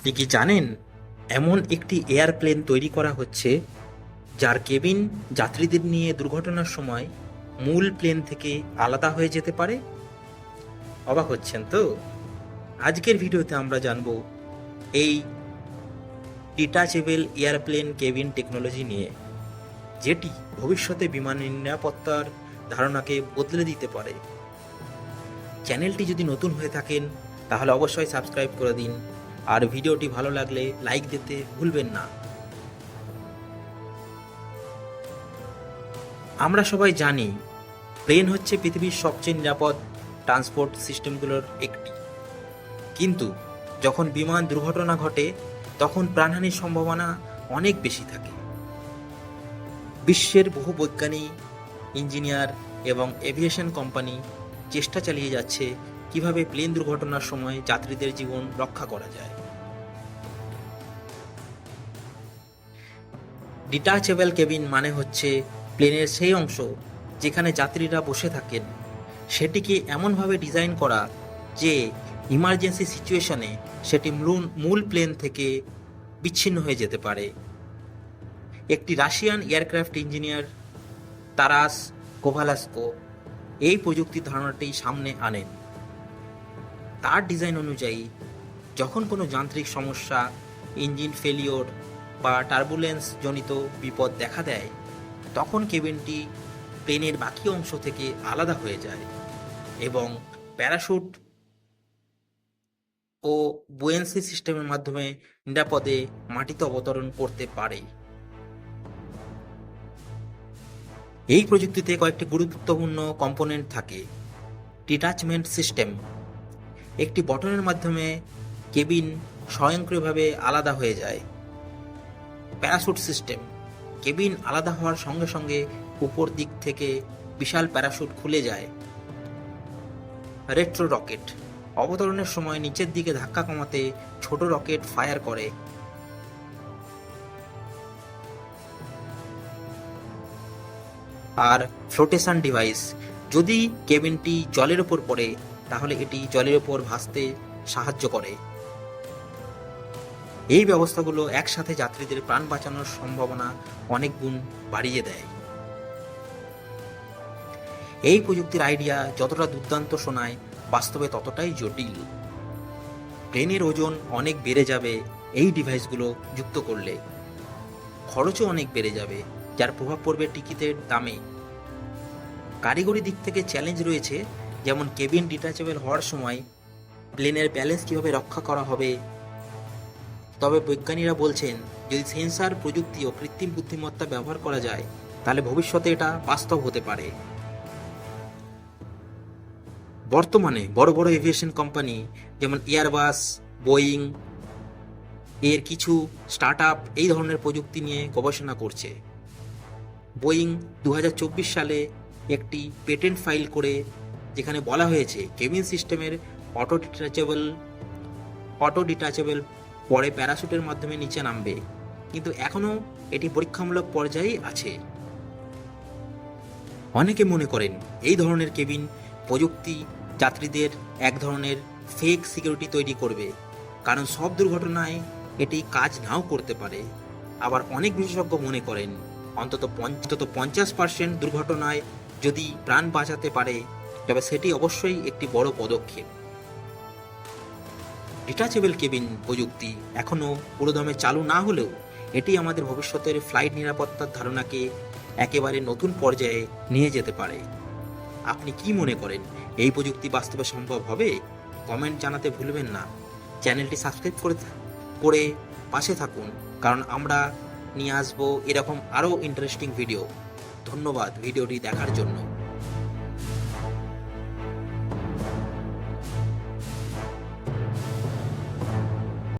আপনি কি জানেন, এমন একটি এয়ারপ্লেন তৈরি করা হচ্ছে, যার কেবিন যাত্রীদের নিয়ে দুর্ঘটনার সময় মূল প্লেন থেকে আলাদা হয়ে যেতে পারে? অবাক হচ্ছেন তো? আজকের ভিডিওতে আমরা জানব এই ডিটাচেবল এয়ারপ্লেন কেবিন টেকনোলজি নিয়ে, যেটি ভবিষ্যতে বিমানের নিরাপত্তার ধারণাকে বদলে দিতে পারে। চ্যানেলটি যদি নতুন হয়ে থাকেন, তাহলে অবশ্যই সাবস্ক্রাইব করে দিন। আর ভিডিওটি ভালো লাগলে লাইক দিতে ভুলবেন না। আমরা সবাই জানি, প্লেন হচ্ছে পৃথিবীর সবচেয়ে নিরাপদ ট্রান্সপোর্ট সিস্টেমগুলোর একটি। কিন্তু যখন বিমান দুর্ঘটনা ঘটে, তখন প্রাণহানির সম্ভাবনা অনেক বেশি থাকে। বিশ্বের বহু বৈজ্ঞানিক, ইঞ্জিনিয়ার এবং এভিয়েশন কোম্পানি চেষ্টা চালিয়ে যাচ্ছে কীভাবে প্লেন দুর্ঘটনার সময় যাত্রীদের জীবন রক্ষা করা যায়। ডিটাচেবল কেবিন মানে হচ্ছে প্লেনের সেই অংশ যেখানে যাত্রীরা বসে থাকেন। সেটিকে এমনভাবে ডিজাইন করা যে ইমার্জেন্সি সিচুয়েশনে সেটি মূল মূল প্লেন থেকে বিচ্ছিন্ন হয়ে যেতে পারে। একটি Russian aircraft engineer Taras Kovalasko এই প্রযুক্তির ধারণাটি সামনে আনেন। তার ডিজাইন অনুযায়ী, যখন কোনো যান্ত্রিক সমস্যা ইঞ্জিন ফেলিওর বা টার্বুলেন্স জনিত বিপদ দেখা দেয়, তখন কেবিনটি প্লেনের বাকি অংশ থেকে আলাদা হয়ে যায় এবং প্যারাশুট ও বুয়েন্সি সিস্টেমের মাধ্যমে নিরাপদে মাটিতে অবতরণ করতে পারে। এই প্রযুক্তিতে কয়েকটি গুরুত্বপূর্ণ কম্পোনেন্ট থাকে। ডিটাচমেন্ট সিস্টেম একটি বটনের মাধ্যমে কেবিন স্বয়ংক্রিয়ভাবে আলাদা হয়ে যায়। Parachute system. কেবিন আলাদা হওয়ার সঙ্গে সঙ্গে উপর দিক থেকে বিশাল প্যারাশুট খুলে যায়। Retro rocket. অবতরণের সময় নিচের দিকে ধাক্কা কমাতে ছোট রকেট ফায়ার করে। আর ফ্লোটেশন ডিভাইস। যদি কেবিনটি জলের ওপর পড়ে, তাহলে এটি জলের ওপর ভাসতে সাহায্য করে। এই ব্যবস্থাগুলো একসাথে যাত্রীদের প্রাণ বাঁচানোর সম্ভাবনা অনেক গুণ বাড়িয়ে দেয়। এই প্রযুক্তির আইডিয়া যতটা দুর্দান্ত শোনায়, বাস্তবে ততটাই জটিল। প্লেনের ওজন অনেক বেড়ে যাবে এই ডিভাইসগুলো যুক্ত করলে। খরচও অনেক বেড়ে যাবে, যার প্রভাব পড়বে টিকিটের দামে। কারিগরি দিক থেকে চ্যালেঞ্জ রয়েছে, যেমন কেবিন ডিটাচেবল হওয়ার সময় প্লেনের ব্যালেন্স কীভাবে রক্ষা করা হবে তবে বৈজ্ঞানিকরা বলছেন, যদি সেন্সার প্রযুক্তি ও কৃত্রিম বুদ্ধিমত্তা ব্যবহার করা যায়, তাহলে ভবিষ্যতে এটা বাস্তব হতে পারে। বর্তমানে বড় বড় এভিয়েশন কোম্পানি যেমন এয়ারবাস, বোয়িং, এর কিছু স্টার্ট এই ধরনের প্রযুক্তি নিয়ে গবেষণা করছে। বোয়িং দু হাজার চব্বিশ সালে একটি পেটেন্ট ফাইল করে, যেখানে বলা হয়েছে, কেবিন সিস্টেমের অটো ডিটাচেবল অটো ডিটাচেবল পরে প্যারাশুটের মাধ্যমে নিচে নামবে। কিন্তু এখনও এটি পরীক্ষামূলক পর্যায়ে আছে। অনেকে মনে করেন, এই ধরনের কেবিন প্রযুক্তি যাত্রীদের এক ধরনের ফেক সিকিউরিটি তৈরি করবে। কারণ সব দুর্ঘটনায় এটি কাজ নাও করতে পারে। আবার অনেক বিশেষজ্ঞ মনে করেন, অন্তত অন্তত পঞ্চাশ পার্সেন্ট দুর্ঘটনায় যদি প্রাণ বাঁচাতে পারে, তবে সেটি অবশ্যই একটি বড় পদক্ষেপ। ডিটাচেবল কেবিন প্রযুক্তি এখনও পুরোদমে চালু না হলেও এটি আমাদের ভবিষ্যতের ফ্লাইট নিরাপত্তার ধারণাকে একেবারে নতুন পর্যায়ে নিয়ে যেতে পারে। আপনি কি মনে করেন এই প্রযুক্তি বাস্তবে সম্ভব হবে? কমেন্ট জানাতে ভুলবেন না। চ্যানেলটি সাবস্ক্রাইব করে করে পাশে থাকুন, কারণ আমরা নিয়ে আসব এরকম আরও ইন্টারেস্টিং ভিডিও ধন্যবাদ ভিডিওটি দেখার জন্য।